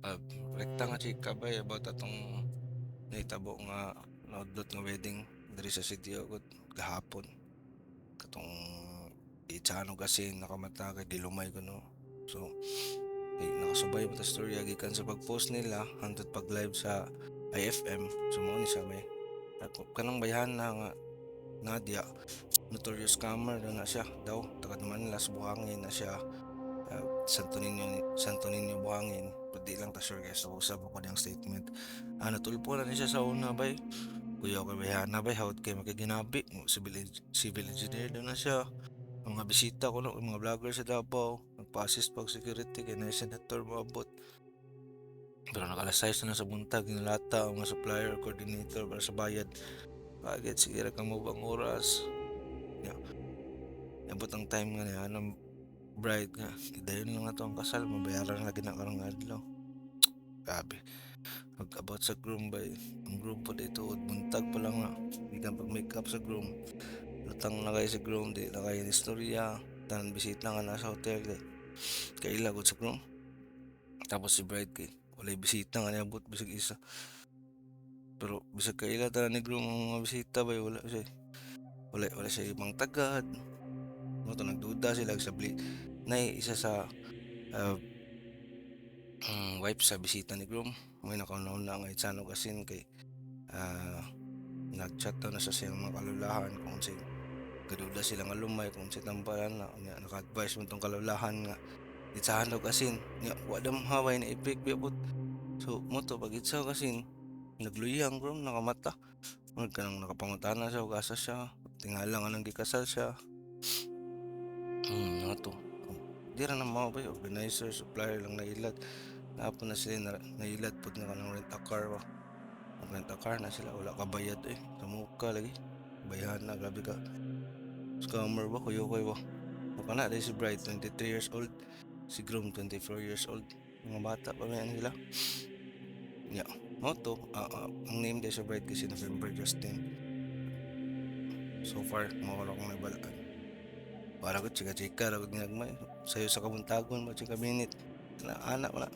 Ah, rekta nga chika ba about atong nahitabo nga naudlot nga wedding diri sa City ugod gahapon. Katong itsano kasi nakamata kay dilumay kuno. So kay nakasubay mo ta storya gikan sa pag-post nila hangtod pag live sa IFM so mao ni siya may kanang bayhan na nga Nadia notorious scammer daw na siya daw taga Manila sa Buhangin na siya uh, Santo Niño Santo Niño Buhangin. Pwede lang ta sure guys usab ko niyang statement. Ano tulpo na ni siya sa una bay. Kuya ko bayhan na bay. Hawt kay makiginabi. Civil, civil engineer daw na siya. Ang mga bisita ko no, mga vlogger sa Davao. Nagpa-assist pag security kay na senator moabot pero nakalasay na sa buntag nilata ang mga supplier coordinator para sa bayad. Agad sige ra mo bang oras. Ya. Abot ang time nga niya bride nga. Dayon lang ato ang kasal mabayaran lagi na karong adlaw. Grabe. Pag-abot sa groom bay. Ang groom po dito buntag pa lang nga. Gikan pag make up sa groom. Lutang na kayo sa groom di na kayo istorya. Tanan bisita nga nasa hotel kay. Kaila gud sa groom. Tapos si bride kay walay bisita nga niabot bisag isa. Pero bisag kaila tanan ni groom ang mga bisita bay wala siya. Wala wala siya ibang tagad. Mo nagduda sila sa bli. Nay isa sa ah, mm, wife sa bisita ni groom. May nakaunaw na nga itsano kasin kay ah nagchat na sa siyang mga kalulahan kung si gaduda sila nga lumay kung si tampalan na nya naka-advise mo tong kalulahan nga. Itsahan daw kasin nya wa dam haway na ipik biabot so mo to pag itsaw kasin nagluyang bro nakamata. Murag ka nang nakapangutana siya ug asa siya. Tingala nga nang gikasal siya nga to. Di ra na mao ba organizer supplier lang nailad Napon na sila na, nailad pud nga kanang rent a car ba Mag rent a car na sila wala ka bayad eh. Sa muka lagi. Bayahan na grabe ka. Scammer ba kuyo koy ba Baka na dahil si bride 23 years old. Si groom 24 years old. Mga bata pa man sila. Nya mo to ah, ah, ang name dahil sa bride kasi November Justin. So far mawala kong nabalaan para ko chika chika ra gud ginagmay sayo sa kabuntagon mo chika minute na anak wala